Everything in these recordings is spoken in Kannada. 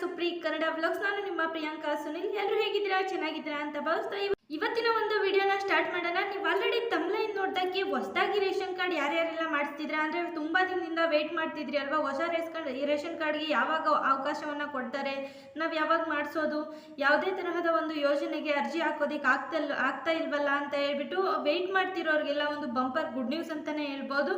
ಸುಪ್ರೀ ಕನ್ನಡ ವ್ಲಾಗ್ಸ್ ನಾನು ನಿಮ್ಮ ಪ್ರಿಯಾಂಕಾ ಸುನಿಲ್. ಎಲ್ಲರೂ ಹೇಗಿದ್ದೀರಾ? ಚೆನ್ನಾಗಿದ್ದೀರಾ ಅಂತ ಭಾವಿಸ್ತಾ ಇವತ್ತಿನ ಒಂದು ವಿಡಿಯೋನ ಸ್ಟಾರ್ಟ್ ಮಾಡೋಣ. ನೀವು ಆಲ್ರೆಡಿ ತಮ್ಲೈನ್ ನೋಡ್ದಕ್ಕೆ ಹೊಸದಾಗಿ ರೇಷನ್ ಕಾರ್ಡ್ ಯಾರ್ಯಾರೆಲ್ಲ ಮಾಡಿಸ್ತಿದ್ರ? ಅಂದರೆ ತುಂಬ ದಿನದಿಂದ ವೆಯ್ಟ್ ಮಾಡ್ತಿದ್ರಿ ಅಲ್ವಾ? ಹೊಸ ರೇಸ್ ಕಾರ್ಡ್, ಈ ರೇಷನ್ ಕಾರ್ಡ್ಗೆ ಯಾವಾಗ ಅವಕಾಶವನ್ನು ಕೊಡ್ತಾರೆ? ನಾವು ಯಾವಾಗ ಮಾಡಿಸೋದು? ಯಾವುದೇ ತರಹದ ಒಂದು ಯೋಜನೆಗೆ ಅರ್ಜಿ ಹಾಕೋದಕ್ಕೆ ಆಗ್ತಲ್ ಆಗ್ತಾ ಇಲ್ವಲ್ಲ ಅಂತ ಹೇಳ್ಬಿಟ್ಟು ವೆಯ್ಟ್ ಮಾಡ್ತಿರೋರಿಗೆಲ್ಲ ಒಂದು ಬಂಪರ್ ಗುಡ್ ನ್ಯೂಸ್ ಅಂತಲೇ ಹೇಳ್ಬೋದು.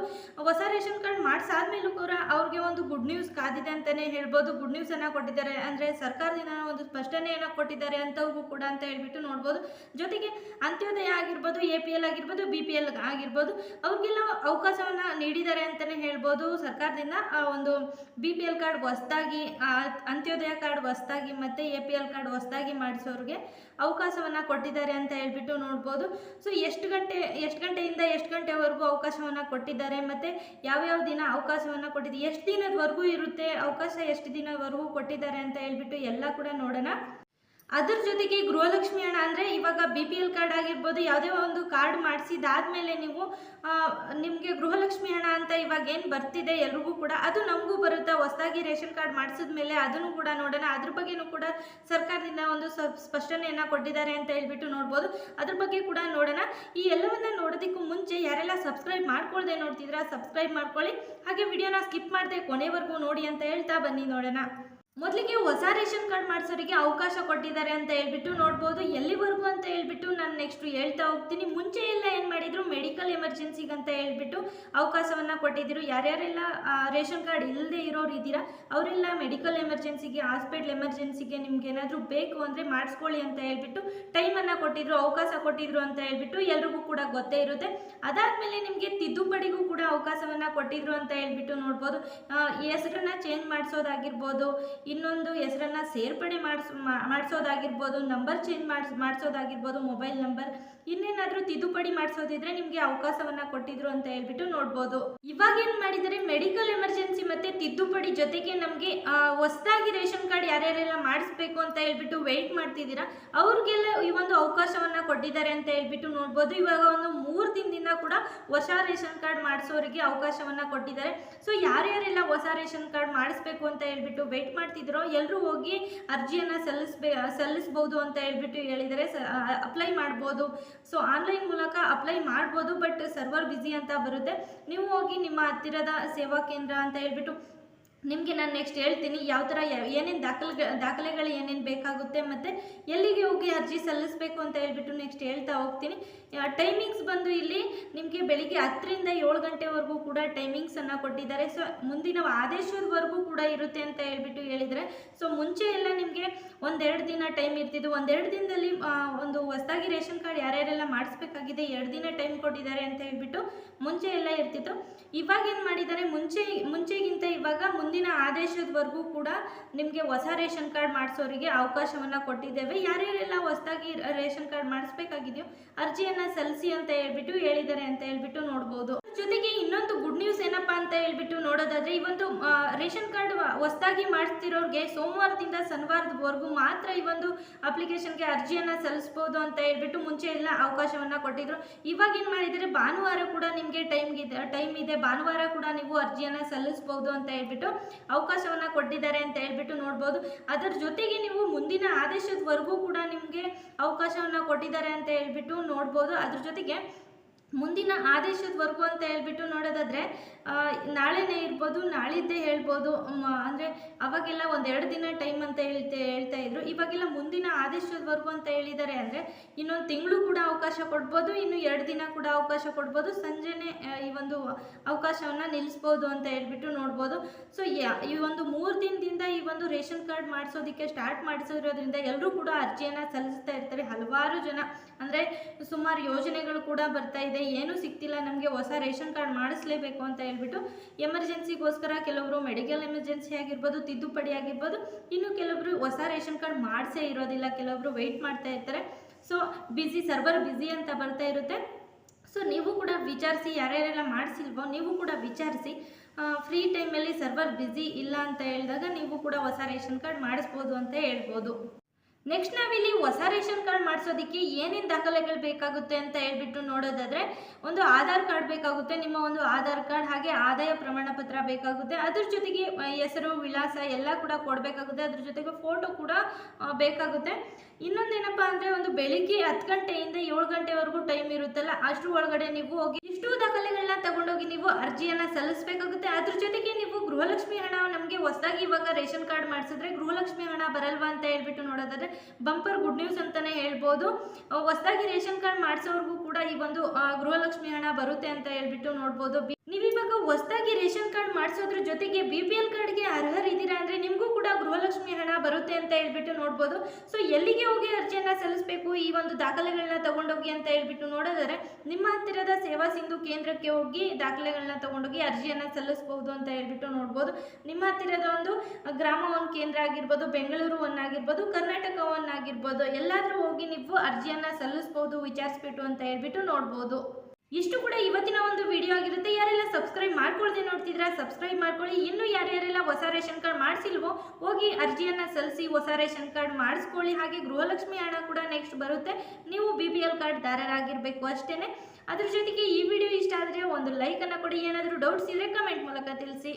ಹೊಸ ರೇಷನ್ ಕಾರ್ಡ್ ಮಾಡಿಸಾದ್ಮೇಲೂ ಕೂಡ ಅವ್ರಿಗೆ ಒಂದು ಗುಡ್ ನ್ಯೂಸ್ ಕಾದಿದೆ ಅಂತಲೇ ಹೇಳ್ಬೋದು. ಗುಡ್ ನ್ಯೂಸನ್ನು ಕೊಟ್ಟಿದ್ದಾರೆ. ಅಂದರೆ ಸರ್ಕಾರದಿಂದ ಒಂದು ಸ್ಪಷ್ಟನೆಯನ್ನು ಕೊಟ್ಟಿದ್ದಾರೆ ಅಂಥವ್ರಿಗೂ ಕೂಡ ಅಂತ ಹೇಳ್ಬಿಟ್ಟು ನೋಡ್ಬೋದು. ಜೊತೆಗೆ ಅಂತ್ಯೋದಯ ಆಗಿರ್ಬೋದು ಎ ಪಿ ಎಲ್ ಆಗಿರ್ಬೋದು ಬಿ ಪಿ ಎಲ್ ಆಗಿರ್ಬೋದು, ಅವ್ರಿಗೆಲ್ಲ ಅವಕಾಶವನ್ನು ನೀಡಿದ್ದಾರೆ ಅಂತಲೇ ಹೇಳ್ಬೋದು. ಸರ್ಕಾರದಿಂದ ಆ ಒಂದು ಬಿ ಪಿ ಎಲ್ ಕಾರ್ಡ್ ಹೊಸ್ದಾಗಿ ಅಂತ್ಯೋದಯ ಕಾರ್ಡ್ ಹೊಸ್ದಾಗಿ ಮತ್ತು ಎ ಪಿ ಎಲ್ ಕಾರ್ಡ್ ಹೊಸ್ದಾಗಿ ಮಾಡಿಸೋರಿಗೆ ಅವಕಾಶವನ್ನು ಕೊಟ್ಟಿದ್ದಾರೆ ಅಂತ ಹೇಳ್ಬಿಟ್ಟು ನೋಡ್ಬೋದು. ಸೊ ಎಷ್ಟು ಗಂಟೆ, ಎಷ್ಟು ಗಂಟೆಯಿಂದ ಎಷ್ಟು ಗಂಟೆವರೆಗೂ ಅವಕಾಶವನ್ನು ಕೊಟ್ಟಿದ್ದಾರೆ ಮತ್ತು ಯಾವ್ಯಾವ ದಿನ ಅವಕಾಶವನ್ನು ಕೊಟ್ಟಿದ್ದಾರೆ ಎಷ್ಟು ದಿನದವರೆಗೂ ಇರುತ್ತೆ, ಅವಕಾಶ ಎಷ್ಟು ದಿನವರೆಗೂ ಕೊಟ್ಟಿದ್ದಾರೆ ಅಂತ ಹೇಳ್ಬಿಟ್ಟು ಎಲ್ಲ ಕೂಡ ನೋಡೋಣ. ಅದ್ರ ಜೊತೆಗೆ ಗೃಹಲಕ್ಷ್ಮಿ ಹಣ ಅಂದರೆ ಇವಾಗ ಬಿ ಪಿ ಎಲ್ ಕಾರ್ಡ್ ಆಗಿರ್ಬೋದು ಯಾವುದೇ ಒಂದು ಕಾರ್ಡ್ ಮಾಡಿಸಿದಾದ್ಮೇಲೆ ನೀವು ನಿಮಗೆ ಗೃಹಲಕ್ಷ್ಮಿ ಹಣ ಅಂತ ಇವಾಗ ಏನು ಬರ್ತಿದೆ ಎಲ್ರಿಗೂ ಕೂಡ, ಅದು ನಮಗೂ ಬರುತ್ತಾ? ಹೊಸದಾಗಿ ರೇಷನ್ ಕಾರ್ಡ್ ಮಾಡಿಸಿದ್ಮೇಲೆ ಅದನ್ನು ಕೂಡ ನೋಡೋಣ. ಅದ್ರ ಬಗ್ಗೆನೂ ಕೂಡ ಸರ್ಕಾರದಿಂದ ಒಂದು ಸ್ಪಷ್ಟನೆಯನ್ನು ಕೊಟ್ಟಿದ್ದಾರೆ ಅಂತ ಹೇಳ್ಬಿಟ್ಟು ನೋಡ್ಬೋದು. ಅದ್ರ ಬಗ್ಗೆ ಕೂಡ ನೋಡೋಣ. ಈ ಎಲ್ಲವನ್ನ ನೋಡೋದಕ್ಕೂ ಮುಂಚೆ ಯಾರೆಲ್ಲ ಸಬ್ಸ್ಕ್ರೈಬ್ ಮಾಡ್ಕೊಳ್ದೆ ನೋಡ್ತಿದ್ರಾ ಸಬ್ಸ್ಕ್ರೈಬ್ ಮಾಡ್ಕೊಳ್ಳಿ. ಹಾಗೆ ವಿಡಿಯೋನ ಸ್ಕಿಪ್ ಮಾಡದೆ ಕೊನೆವರೆಗೂ ನೋಡಿ ಅಂತ ಹೇಳ್ತಾ ಬನ್ನಿ ನೋಡೋಣ. ಮೊದಲಿಗೆ ಹೊಸ ರೇಷನ್ ಕಾರ್ಡ್ ಮಾಡಿಸೋರಿಗೆ ಅವಕಾಶ ಕೊಟ್ಟಿದ್ದಾರೆ ಅಂತ ಹೇಳ್ಬಿಟ್ಟು ನೋಡ್ಬೋದು. ಎಲ್ಲಿವರೆಗೂ ಅಂತ ಹೇಳ್ಬಿಟ್ಟು ನಾನು ನೆಕ್ಸ್ಟ್ ಹೇಳ್ತಾ ಹೋಗ್ತೀನಿ. ಮುಂಚೆ ಎಲ್ಲ ಏನು ಮಾಡಿದ್ರು? ಮೆಡಿಕಲ್ ಎಮರ್ಜೆನ್ಸಿಗೆ ಅಂತ ಹೇಳ್ಬಿಟ್ಟು ಅವಕಾಶವನ್ನು ಕೊಟ್ಟಿದ್ದರು ಯಾರ್ಯಾರೆಲ್ಲ ರೇಷನ್ ಕಾರ್ಡ್ ಇಲ್ಲದೆ ಇರೋರು ಇದ್ದೀರಾ? ಅವರೆಲ್ಲ ಮೆಡಿಕಲ್ ಎಮರ್ಜೆನ್ಸಿಗೆ ಹಾಸ್ಪಿಟ್ಲ್ ಎಮರ್ಜೆನ್ಸಿಗೆ ನಿಮ್ಗೆ ಏನಾದರೂ ಬೇಕು ಅಂದರೆ ಮಾಡಿಸ್ಕೊಳ್ಳಿ ಅಂತ ಹೇಳ್ಬಿಟ್ಟು ಟೈಮನ್ನು ಕೊಟ್ಟಿದ್ರು, ಅವಕಾಶ ಕೊಟ್ಟಿದ್ರು ಅಂತ ಹೇಳ್ಬಿಟ್ಟು ಎಲ್ರಿಗೂ ಕೂಡ ಗೊತ್ತೇ ಇರುತ್ತೆ. ಅದಾದಮೇಲೆ ನಿಮಗೆ ತಿದ್ದುಪಡಿಗೂ ಕೂಡ ಅವಕಾಶವನ್ನು ಕೊಟ್ಟಿದ್ರು ಅಂತ ಹೇಳ್ಬಿಟ್ಟು ನೋಡ್ಬೋದು. ಹೆಸರನ್ನ ಚೇಂಜ್ ಮಾಡಿಸೋದಾಗಿರ್ಬೋದು. ಇನ್ನೊಂದು ಹೆಸರನ್ನ ಸೇರ್ಪಡೆ ಮಾಡಿಸ್ ಮಾಡಿಸೋದಾಗಿರ್ಬೋದು ನಂಬರ್ ಚೇಂಜ್ ಮಾಡಿಸ್ ಮಾಡಿಸೋದಾಗಿರ್ಬೋದು ಮೊಬೈಲ್ ನಂಬರ್ ಇನ್ನೇನಾದರೂ ತಿದ್ದುಪಡಿ ಮಾಡಿಸೋದಿದ್ರೆ ನಿಮಗೆ ಅವಕಾಶವನ್ನ ಕೊಟ್ಟಿದ್ರು ಅಂತ ಹೇಳ್ಬಿಟ್ಟು ನೋಡ್ಬೋದು. ಇವಾಗ ಏನು ಮಾಡಿದರೆ ಮೆಡಿಕಲ್ ಎಮರ್ಜೆನ್ಸಿ ಮತ್ತೆ ತಿದ್ದುಪಡಿ ಜೊತೆಗೆ ನಮಗೆ ಹೊಸದಾಗಿ ರೇಷನ್ ಕಾರ್ಡ್ ಯಾರ್ಯಾರೆಲ್ಲ ಮಾಡಿಸ್ಬೇಕು ಅಂತ ಹೇಳ್ಬಿಟ್ಟು ವೆಯ್ಟ್ ಮಾಡ್ತಿದ್ದೀರಾ? ಅವ್ರಿಗೆಲ್ಲ ಈ ಒಂದು ಅವಕಾಶವನ್ನ ಕೊಟ್ಟಿದ್ದಾರೆ ಅಂತ ಹೇಳ್ಬಿಟ್ಟು ನೋಡ್ಬೋದು. ಇವಾಗ ಒಂದು ಮೂರು ದಿನದಿಂದ ಕೂಡ ಹೊಸ ರೇಷನ್ ಕಾರ್ಡ್ ಮಾಡಿಸೋರಿಗೆ ಅವಕಾಶವನ್ನ ಕೊಟ್ಟಿದ್ದಾರೆ. ಸೊ ಯಾರ್ಯಾರೆಲ್ಲ ಹೊಸ ರೇಷನ್ ಕಾರ್ಡ್ ಮಾಡಿಸ್ಬೇಕು ಅಂತ ಹೇಳ್ಬಿಟ್ಟು ವೆಯ್ಟ್ ಮಾಡ್ತಿದ್ರೋ ಎಲ್ಲರೂ ಹೋಗಿ ಅರ್ಜಿಯನ್ನು ಸಲ್ಲಿಸ್ಬೇ, ಸಲ್ಲಿಸ್ಬೋದು ಅಂತ ಹೇಳ್ಬಿಟ್ಟು ಹೇಳಿದರೆ ಅಪ್ಲೈ ಮಾಡ್ಬೋದು. ಸೊ ಆನ್ಲೈನ್ ಮೂಲಕ ಅಪ್ಲೈ ಮಾಡ್ಬೋದು ಬಟ್ ಸರ್ವರ್ ಬ್ಯುಸಿ ಅಂತ ಬರುತ್ತೆ. ನೀವು ಹೋಗಿ ನಿಮ್ಮ ಹತ್ತಿರದ ಸೇವಾ ಕೇಂದ್ರ ಅಂತ ಹೇಳ್ಬಿಟ್ಟು ನಿಮಗೆ ನಾನು ನೆಕ್ಸ್ಟ್ ಹೇಳ್ತೀನಿ, ಯಾವ ಥರ ಏನೇನು ದಾಖಲೆ ದಾಖಲೆಗಳು ಏನೇನು ಬೇಕಾಗುತ್ತೆ ಮತ್ತು ಎಲ್ಲಿಗೆ ಹೋಗಿ ಅರ್ಜಿ ಸಲ್ಲಿಸಬೇಕು ಅಂತ ಹೇಳ್ಬಿಟ್ಟು ನೆಕ್ಸ್ಟ್ ಹೇಳ್ತಾ ಹೋಗ್ತೀನಿ. ಟೈಮಿಂಗ್ಸ್ ಬಂದು ಇಲ್ಲಿ ನಿಮಗೆ ಬೆಳಿಗ್ಗೆ ಹತ್ತರಿಂದ ಏಳು ಗಂಟೆವರೆಗೂ ಕೂಡ ಟೈಮಿಂಗ್ಸನ್ನು ಕೊಟ್ಟಿದ್ದಾರೆ. ಸೊ ಮುಂದಿನ ಆದೇಶದವರೆಗೂ ಕೂಡ ಇರುತ್ತೆ ಅಂತ ಹೇಳ್ಬಿಟ್ಟು ಹೇಳಿದರೆ ಸೊ ಮುಂಚೆ ಎಲ್ಲ ನಿಮಗೆ ಒಂದೆರಡು ದಿನ ಟೈಮ್ ಇರ್ತಿದ್ದು ಒಂದೆರಡು ದಿನದಲ್ಲಿ ಒಂದು ಹೊಸದಾಗಿ ರೇಷನ್ ಕಾರ್ಡ್ ಯಾರ್ಯಾರೆಲ್ಲ ಮಾಡಿಸ್ಬೇಕಾಗಿದೆ ಎರಡು ದಿನ ಟೈಮ್ ಕೊಟ್ಟಿದ್ದಾರೆ ಅಂತ ಹೇಳ್ಬಿಟ್ಟು ಮುಂಚೆ ಎಲ್ಲ ಇರ್ತಿತ್ತು. ಇವಾಗ ಏನು ಮಾಡಿದ್ದಾರೆ? ಮುಂಚೆ, ಮುಂಚೆಗಿಂತ ಇವಾಗ ಮುಂದಿನ ಆದೇಶದವರೆಗೂ ಕೂಡ ನಿಮಗೆ ಹೊಸ ರೇಷನ್ ಕಾರ್ಡ್ ಮಾಡಿಸೋರಿಗೆ ಅವಕಾಶವನ್ನು ಕೊಟ್ಟಿದ್ದೇವೆ. ಯಾರ್ಯಾರೆಲ್ಲ ಹೊಸದಾಗಿ ರೇಷನ್ ಕಾರ್ಡ್ ಮಾಡಿಸ್ಬೇಕಾಗಿದೆಯೋ ಅರ್ಜಿಯನ್ನು ಸಲ್ಲಿಸಿ ಅಂತ ಹೇಳ್ಬಿಟ್ಟು ಹೇಳಿದ್ದಾರೆ ಅಂತ ಹೇಳ್ಬಿಟ್ಟು ನೋಡ್ಬೋದು. ಜೊತೆಗೆ ಇನ್ನೊಂದು ಗುಡ್ ನ್ಯೂಸ್ ಏನಪ್ಪಾ ಅಂತ ಹೇಳ್ಬಿಟ್ಟು ನೋಡೋದಾದ್ರೆ ಈ ರೇಷನ್ ಕಾರ್ಡ್ ಹೊಸದಾಗಿ ಮಾಡಿಸ್ತಿರೋರಿಗೆ ಸೋಮವಾರದಿಂದ ಶನಿವಾರದವರೆಗೂ ಮಾತ್ರ ಈ ಒಂದು ಅಪ್ಲಿಕೇಶನ್ಗೆ ಅರ್ಜಿಯನ್ನು ಸಲ್ಲಿಸ್ಬೋದು ಅಂತ ಹೇಳ್ಬಿಟ್ಟು ಮುಂಚೆ ಎಲ್ಲ ಅವಕಾಶವನ್ನು ಕೊಟ್ಟಿದ್ರು. ಇವಾಗ ಏನು ಮಾಡಿದರೆ ಭಾನುವಾರ ಕೂಡ ನಿಮಗೆ ಟೈಮ್ಗಿದೆ ಟೈಮ್ ಇದೆ. ಭಾನುವಾರ ಕೂಡ ನೀವು ಅರ್ಜಿಯನ್ನು ಸಲ್ಲಿಸ್ಬೋದು ಅಂತ ಹೇಳ್ಬಿಟ್ಟು ಅವಕಾಶವನ್ನು ಕೊಟ್ಟಿದ್ದಾರೆ ಅಂತ ಹೇಳ್ಬಿಟ್ಟು ನೋಡ್ಬೋದು. ಅದರ ಜೊತೆಗೆ ನೀವು ಮುಂದಿನ ಆದೇಶದವರೆಗೂ ಕೂಡ ನಿಮಗೆ ಅವಕಾಶವನ್ನು ಕೊಟ್ಟಿದ್ದಾರೆ ಅಂತ ಹೇಳ್ಬಿಟ್ಟು ನೋಡ್ಬೋದು. ಅದ್ರ ಜೊತೆಗೆ ಮುಂದಿನ ಆದೇಶದವರೆಗೂ ಅಂತ ಹೇಳ್ಬಿಟ್ಟು ನೋಡೋದಾದ್ರೆ ನಾಳೆನೇ ಇರ್ಬೋದು, ನಾಳಿದ್ದೇ ಹೇಳ್ಬೋದು ಅಂದರೆ ಅಂದ್ರೆ ಅವಾಗೆಲ್ಲ ಒಂದೆರಡು ದಿನ ಟೈಮ್ ಅಂತ ಹೇಳ್ತಾ ಹೇಳ್ತಾ ಇದ್ರು. ಇವಾಗೆಲ್ಲ ಮುಂದಿನ ಆದೇಶದವರೆಗೂ ಅಂತ ಹೇಳಿದ್ದಾರೆ ಅಂದರೆ, ಇನ್ನೊಂದು ತಿಂಗಳು ಕೂಡ ಅವಕಾಶ ಕೊಡ್ಬೋದು, ಇನ್ನು ಎರಡು ದಿನ ಕೂಡ ಅವಕಾಶ ಕೊಡ್ಬೋದು, ಸಂಜೆನೆ ಈ ಒಂದು ಅವಕಾಶವನ್ನು ನಿಲ್ಲಿಸ್ಬೋದು ಅಂತ ಹೇಳ್ಬಿಟ್ಟು ನೋಡ್ಬೋದು. ಸೊ ಈ ಒಂದು ಮೂರು ದಿನದಿಂದ ಈ ಒಂದು ರೇಷನ್ ಕಾರ್ಡ್ ಮಾಡಿಸೋದಕ್ಕೆ ಸ್ಟಾರ್ಟ್ ಮಾಡಿಸೋದ್ರಿಂದ ಎಲ್ಲರೂ ಕೂಡ ಅರ್ಜಿಯನ್ನು ಸಲ್ಲಿಸ್ತಾ ಇರ್ತಾರೆ. ಹಲವಾರು ಜನ, ಅಂದರೆ ಸುಮಾರು ಯೋಜನೆಗಳು ಕೂಡ ಬರ್ತಾ ಇದೆ. ಏನೂ ಸಿಗ್ತಿಲ್ಲ, ನಮಗೆ ಹೊಸ ರೇಷನ್ ಕಾರ್ಡ್ ಮಾಡಿಸ್ಲೇಬೇಕು ಅಂತ ಹೇಳ್ಬಿಟ್ಟು ಎಮರ್ಜೆನ್ಸಿಗೋಸ್ಕರ ಕೆಲವರು ಮೆಡಿಕಲ್ ಎಮರ್ಜೆನ್ಸಿ ಆಗಿರ್ಬೋದು, ತಿದ್ದುಪಡಿ ಆಗಿರ್ಬೋದು, ಇನ್ನು ಕೆಲವರು ಹೊಸ ರೇಷನ್ ಕಾರ್ಡ್ ಮಾಡಿಸೇ ಇರೋದಿಲ್ಲ, ಕೆಲವರು ವೆಯ್ಟ್ ಮಾಡ್ತಾ ಇರ್ತಾರೆ. ಸೊ ಬ್ಯುಸಿ ಸರ್ವರ್ ಬ್ಯುಸಿ ಅಂತ ಬರ್ತಾ ಇರುತ್ತೆ. ಸೊ ನೀವು ಕೂಡ ವಿಚಾರಿಸಿ, ಯಾರ್ಯಾರೆಲ್ಲ ಮಾಡಿಸಿಲ್ವೋ, ನೀವು ಕೂಡ ವಿಚಾರಿಸಿ ಫ್ರೀ ಟೈಮಲ್ಲಿ ಸರ್ವರ್ ಬ್ಯುಸಿ ಇಲ್ಲ ಅಂತ ಹೇಳಿದಾಗ ನೀವು ಕೂಡ ಹೊಸ ರೇಷನ್ ಕಾರ್ಡ್ ಮಾಡಿಸ್ಬೋದು ಅಂತ ಹೇಳ್ಬೋದು. ನೆಕ್ಸ್ಟ್ ನಾವಿಲ್ಲಿ ಹೊಸ ರೇಷನ್ ಕಾರ್ಡ್ ಮಾಡಿಸೋದಕ್ಕೆ ಏನೇನು ದಾಖಲೆಗಳು ಬೇಕಾಗುತ್ತೆ ಅಂತ ಹೇಳ್ಬಿಟ್ಟು ನೋಡೋದಾದ್ರೆ ಒಂದು ಆಧಾರ್ ಕಾರ್ಡ್ ಬೇಕಾಗುತ್ತೆ, ನಿಮ್ಮ ಒಂದು ಆಧಾರ್ ಕಾರ್ಡ್ ಹಾಗೆ ಆದಾಯ ಪ್ರಮಾಣ ಪತ್ರ ಬೇಕಾಗುತ್ತೆ, ಅದ್ರ ಜೊತೆಗೆ ಹೆಸರು, ವಿಳಾಸ ಎಲ್ಲ ಕೂಡ ಕೊಡಬೇಕಾಗುತ್ತೆ ಅದ್ರ ಜೊತೆಗೆ ಫೋಟೋ ಕೂಡ ಬೇಕಾಗುತ್ತೆ. ಇನ್ನೊಂದೇನಪ್ಪ ಅಂದರೆ ಒಂದು ಬೆಳಿಗ್ಗೆ ಹತ್ತು ಗಂಟೆಯಿಂದ ಏಳು ಗಂಟೆವರೆಗೂ ಟೈಮ್ ಇರುತ್ತಲ್ಲ ಅಷ್ಟು ಒಳಗಡೆ ನೀವು ಹೋಗಿ ಇಷ್ಟು ದಾಖಲೆಗಳನ್ನ ತಗೊಂಡೋಗಿ ನೀವು ಅರ್ಜಿಯನ್ನು ಸಲ್ಲಿಸಬೇಕಾಗುತ್ತೆ, ಅದ್ರ ಜೊತೆಗೆ ನೀವು ಗೃಹಲಕ್ಷ್ಮಿ ಹಣ ನಮಗೆ ಹೊಸದಾಗಿ ಇವಾಗ ರೇಷನ್ ಕಾರ್ಡ್ ಮಾಡಿಸಿದ್ರೆ ಗೃಹಲಕ್ಷ್ಮಿ ಹಣ ಬರಲ್ವಾ ಅಂತ ಹೇಳ್ಬಿಟ್ಟು ನೋಡೋದಾದ್ರೆ ಬಂಪರ್ ಗುಡ್ ನ್ಯೂಸ್ ಅಂತಾನೆ ಹೇಳ್ಬೋದು. ಹೊಸದಾಗಿ ರೇಷನ್ ಕಾರ್ಡ್ ಮಾಡಿಸೋರ್ಗೂ ಕೂಡ ಈ ಒಂದು ಗೃಹಲಕ್ಷ್ಮಿ ಹಣ ಬರುತ್ತೆ ಅಂತ ಹೇಳ್ಬಿಟ್ಟು ನೋಡ್ಬೋದು ಬಿ- ನೀವಿವಾಗ ಹೊಸದಾಗಿ ರೇಷನ್ ಕಾರ್ಡ್ ಮಾಡಿಸೋದ್ರ ಜೊತೆಗೆ ಬಿ ಪಿ ಎಲ್ ಕಾರ್ಡ್ಗೆ ಅರ್ಹರಿದ್ದೀರಾ ಅಂದರೆ ನಿಮಗೂ ಕೂಡ ಗೃಹಲಕ್ಷ್ಮಿ ಹಣ ಬರುತ್ತೆ ಅಂತ ಹೇಳ್ಬಿಟ್ಟು ನೋಡ್ಬೋದು. ಸೊ ಎಲ್ಲಿಗೆ ಹೋಗಿ ಅರ್ಜಿಯನ್ನು ಸಲ್ಲಿಸಬೇಕು? ಈ ಒಂದು ದಾಖಲೆಗಳನ್ನ ತಗೊಂಡೋಗಿ ಅಂತ ಹೇಳ್ಬಿಟ್ಟು ನೋಡಿದರೆ ನಿಮ್ಮ ಹತ್ತಿರದ ಸೇವಾ ಸಿಂಧು ಕೇಂದ್ರಕ್ಕೆ ಹೋಗಿ ದಾಖಲೆಗಳನ್ನ ತಗೊಂಡೋಗಿ ಅರ್ಜಿಯನ್ನು ಸಲ್ಲಿಸಬಹುದು ಅಂತ ಹೇಳ್ಬಿಟ್ಟು ನೋಡ್ಬೋದು. ನಿಮ್ಮ ಹತ್ತಿರದ ಒಂದು ಗ್ರಾಮ ಒಂದು ಕೇಂದ್ರ ಆಗಿರ್ಬೋದು, ಬೆಂಗಳೂರು ಒನ್ ಆಗಿರ್ಬೋದು, ಕರ್ನಾಟಕ ಒನ್ ಆಗಿರ್ಬೋದು, ಎಲ್ಲಾದರೂ ಹೋಗಿ ನೀವು ಅರ್ಜಿಯನ್ನು ಸಲ್ಲಿಸ್ಬೋದು, ವಿಚಾರಿಸ್ಬಿಟ್ಟು ಅಂತ ಹೇಳ್ಬಿಟ್ಟು ನೋಡ್ಬೋದು. ಇಷ್ಟು ಕೂಡ ಇವತ್ತಿನ ಒಂದು ವಿಡಿಯೋ ಆಗಿರುತ್ತೆ. ಯಾರೆಲ್ಲ ಸಬ್ಸ್ಕ್ರೈಬ್ ಮಾಡ್ಕೊಳ್ದೆ ನೋಡ್ತಿದ್ರ ಸಬ್ಸ್ಕ್ರೈಬ್ ಮಾಡ್ಕೊಳ್ಳಿ. ಇನ್ನು ಯಾರ್ಯಾರೆಲ್ಲ ಹೊಸ ರೇಷನ್ ಕಾರ್ಡ್ ಮಾಡಿಸಿಲ್ವೋ, ಹೋಗಿ ಅರ್ಜಿಯನ್ನು ಸಲ್ಲಿಸಿ ಹೊಸ ರೇಷನ್ ಕಾರ್ಡ್ ಮಾಡಿಸ್ಕೊಳ್ಳಿ. ಹಾಗೆ ಗೃಹಲಕ್ಷ್ಮಿ ಹಣ ಕೂಡ ನೆಕ್ಸ್ಟ್ ಬರುತ್ತೆ. ನೀವು ಬಿ ಪಿ ಎಲ್ ಕಾರ್ಡ್ ದಾರರಾಗಿರಬೇಕು ಅಷ್ಟೇ ಅದ್ರ ಜೊತೆಗೆ ಈ ವಿಡಿಯೋ ಇಷ್ಟ ಆದರೆ ಒಂದು ಲೈಕನ್ನು ಕೊಡಿ. ಏನಾದರೂ ಡೌಟ್ಸ್ ಇದ್ದರೆ ಕಮೆಂಟ್ ಮೂಲಕ ತಿಳಿಸಿ.